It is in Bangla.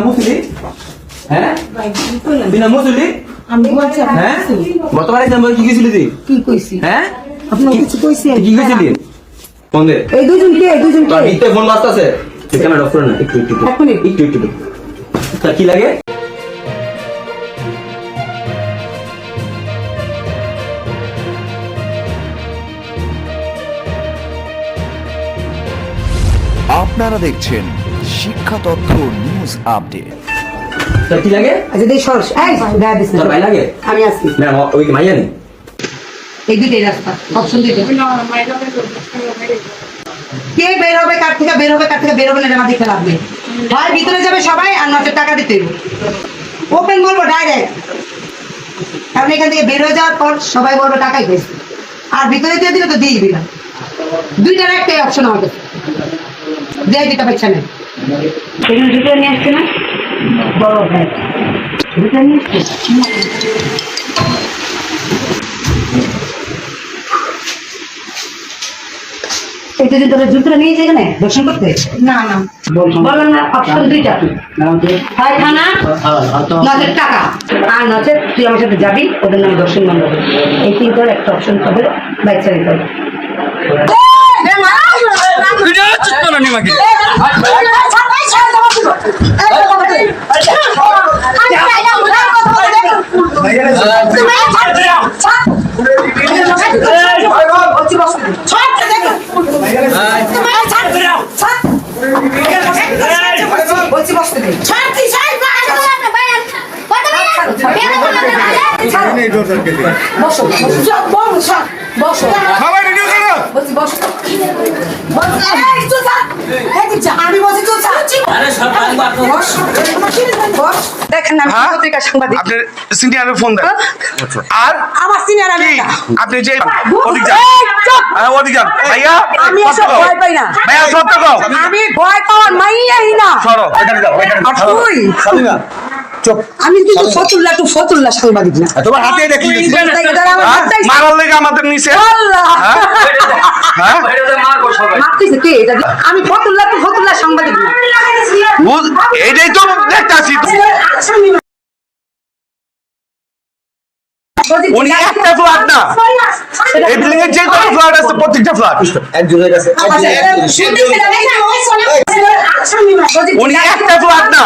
মুসলি হ্যাঁ আগে না হ্যাঁ? আমি বলছি হ্যাঁ? কি গেছিলি তুই? কি কইছি? হ্যাঁ? আপনি কিছু কইছি কি। গেছিলি? ফোন দে? এই দুজন কে এই দুজন কে? ফোন না। একটু একটু একটু। একটু কি লাগে? আপনারা দেখছেন শিক্ষা তথ্য নিউজ আপডেট কি লাগে? আচ্ছা দেই সরস এই দিস না। ভাই লাগে? আমি আসছি না ওই মাইয়া নি? এই দুইটাই রাস্তা অপশন দুইটা। কে বের হবে? কার থেকে বের হবে কার থেকে বের হবে না আমার দেখতে লাগবে। হয় ভিতরে যাবে সবাই আর নচে টাকা দিতে ওপেন বলব ডাইরেক্ট কারণ এখান থেকে বের হয়ে যাওয়ার পর সবাই বলবে টাকাই পেয়েছে আর ভিতরে দিয়ে দিলে তো দিয়ে দিবি না দুইটার একটাই অপশন আমাদের। দিয়ে দিতে পারছে না। এখানে নিয়ে আসছে না? বড় ভাই দুটো নিয়ে আসছে? এই যদি তোরা জুতোটা নিয়ে যাই এখানে দর্শন করতে? না না। বললাম না অপশন দুইটা। হয় নচেত টাকা। আর তুই আমার সাথে যাবি ওদের নামে দর্শন বন্ধ হবে এই তিনটার একটা অপশন পাবে বাইক চালিয়ে দে বসো বসো বসো বলছি বসো। বস হ্যাঁ? সাংবাদিক। আপনি যে বস। ওদিক যান। ওদিক যান। ভাইয়া আমি এসব ভয় পাই না। ভাইয়া সত্য আমি ভয় পাওয়ার মাইয়াই না। সরো ওইখানে যাও ওইখানে যাও। চুপ আমি কিন্তু ফতুল্লা টু ফতুল্লা সাংবাদিক না। তোমার হাতে হ্যাঁ? মারার লেগে আমাদের নিচে। আল্লাহ! হ্যাঁ? হ্যাঁ? মারতেছে কে? এটা আমি ফতুল্লা টু ফতুল্লা সাংবাদিক না। বুঝ- তো দেখতাছি উনি একটা ফ্ল্যাট না। এই বিল্ডিং এর যে কত ফ্ল্যাট আছে প্রত্যেকটা ফ্ল্যাট একজনের কাছে উনি একটা ফ্ল্যাট না।